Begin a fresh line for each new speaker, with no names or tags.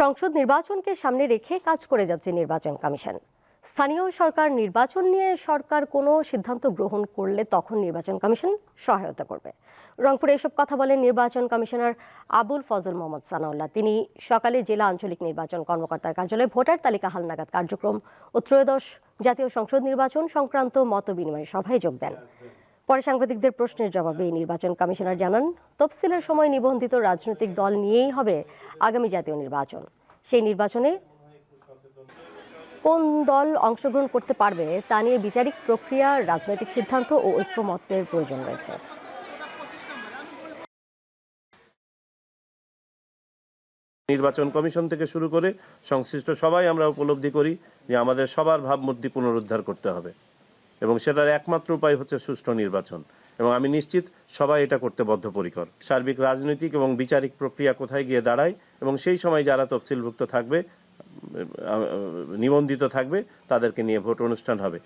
সংসদ নির্বাচনকে সামনে রেখে কাজ করে যাচ্ছে নির্বাচন কমিশন। স্থানীয় সরকার নির্বাচন নিয়ে সরকার কোনো সিদ্ধান্ত গ্রহণ করলে তখন নির্বাচন কমিশন সহায়তা করবে। রংপুরে এসব কথা বলেন নির্বাচন কমিশনার আবুল ফজল মোহাম্মদ সানাউল্লাহ। তিনি সকালে জেলা আঞ্চলিক নির্বাচন কর্মকর্তার কার্যালয়ে ভোটার তালিকা হালনাগাদ কার্যক্রম ও ত্রয়োদশ জাতীয় সংসদ নির্বাচন সংক্রান্ত মত বিনিময় সভায় যোগ দেন। পরে সাংবাদিকদের প্রশ্নের জবাবে নির্বাচন কমিশনার জানান, তফসিলের সময় নিবন্ধিত রাজনৈতিক দল নিয়েই হবে আগামী জাতীয় নির্বাচন। সেই নির্বাচনে কোন দল অংশগ্রহণ করতে পারবে তা নিয়ে বিচারিক প্রক্রিয়া, রাজনৈতিক সিদ্ধান্ত ও ঐক্যমত্যের প্রয়োজন রয়েছে।
নির্বাচন কমিশন থেকে শুরু করে সংশ্লিষ্ট সবাই আমরা উপলব্ধি করি যে আমাদের সবার ভাবমূর্তি পুনরুদ্ধার করতে হবে। এবং সেটার একমাত্র উপায় হচ্ছে সুষ্ঠু নির্বাচন। এবং আমি নিশ্চিত সবাই এটা করতে বদ্ধপরিকর। সার্বিক রাজনৈতিক এবং বিচারিক প্রক্রিয়া কোথায় গিয়ে দাঁড়ায় এবং সেই সময় যারা তফসিলভুক্ত থাকবে নিবন্ধিত থাকবে, তাদেরকে নিয়ে ভোট অনুষ্ঠান হবে।